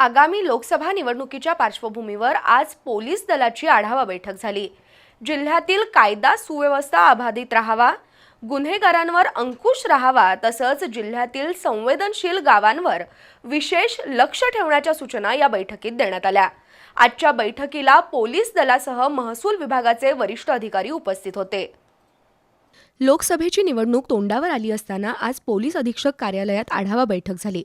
आगामी लोकसभा निवडणुकीच्या पार्श्वभूमीवर आज पोलीस दलाची आढावा बैठक झाली. जिल्ह्यातील कायदा सुव्यवस्था अबाधित राहावा गुन्हेगारांवर अंकुश राहावा तसंच जिल्ह्यातील संवेदनशील गावांवर विशेष लक्ष ठेवण्याच्या सूचना या बैठकीत देण्यात आल्या. आजच्या बैठकीला पोलीस दलासह महसूल विभागाचे वरिष्ठ अधिकारी उपस्थित होते. लोकसभेची निवडणूक तोंडावर आली असताना आज पोलीस अधीक्षक कार्यालयात आढावा बैठक झाली.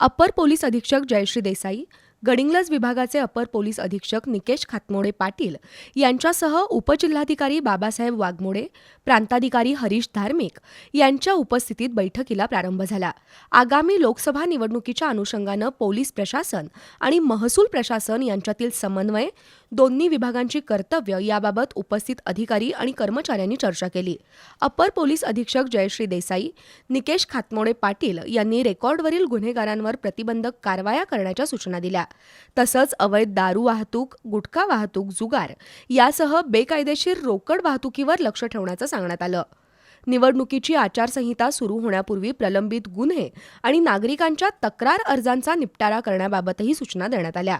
अप्पर पोलीस अधीक्षक जयश्री देसाई गडिंग्लज विभागाचे अपर पोलीस अधीक्षक निकेश खातमोडे पाटील यांच्यासह उपजिल्हाधिकारी बाबासाहेब वाघमोडे प्रांताधिकारी हरीश धार्मिक यांच्या उपस्थितीत बैठकीला प्रारंभ झाला. आगामी लोकसभा निवडणुकीच्या अनुषंगानं पोलीस प्रशासन आणि महसूल प्रशासन यांच्यातील समन्वय दोन्ही विभागांची कर्तव्य याबाबत उपस्थित अधिकारी आणि कर्मचाऱ्यांनी चर्चा केली. अपर पोलीस अधीक्षक जयश्री देसाई निकेश खातमोडे पाटील यांनी रेकॉर्डवरील गुन्हेगारांवर प्रतिबंधक कारवाया करण्याच्या सूचना दिल्या. तसंच अवैध दारू वाहतूक गुटखा वाहतूक जुगार यासह बेकायदेशीर रोकड वाहतुकीवर लक्ष ठेवण्याचं सांगण्यात आलं. निवडणुकीची आचारसंहिता सुरू होण्यापूर्वी प्रलंबित गुन्हे आणि नागरिकांच्या तक्रार अर्जांचा निपटारा करण्याबाबतही सूचना देण्यात आल्या.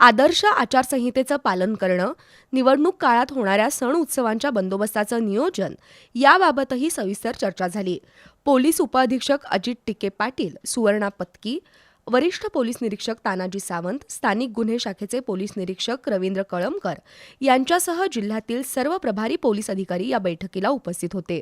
आदर्श आचारसंहितेचं पालन करणं निवडणूक काळात होणाऱ्या सण उत्सवांच्या बंदोबस्ताचं नियोजन याबाबतही सविस्तर चर्चा झाली. पोलीस उपअधीक्षक अजित टिके पाटील सुवर्णा पत्की वरिष्ठ पोलीस निरीक्षक तानाजी सावंत स्थानिक गुन्हे शाखेचे पोलीस निरीक्षक रवींद्र कळमकर यांच्यासह जिल्ह्यातील सर्व प्रभारी पोलीस अधिकारी या बैठकीला उपस्थित होते.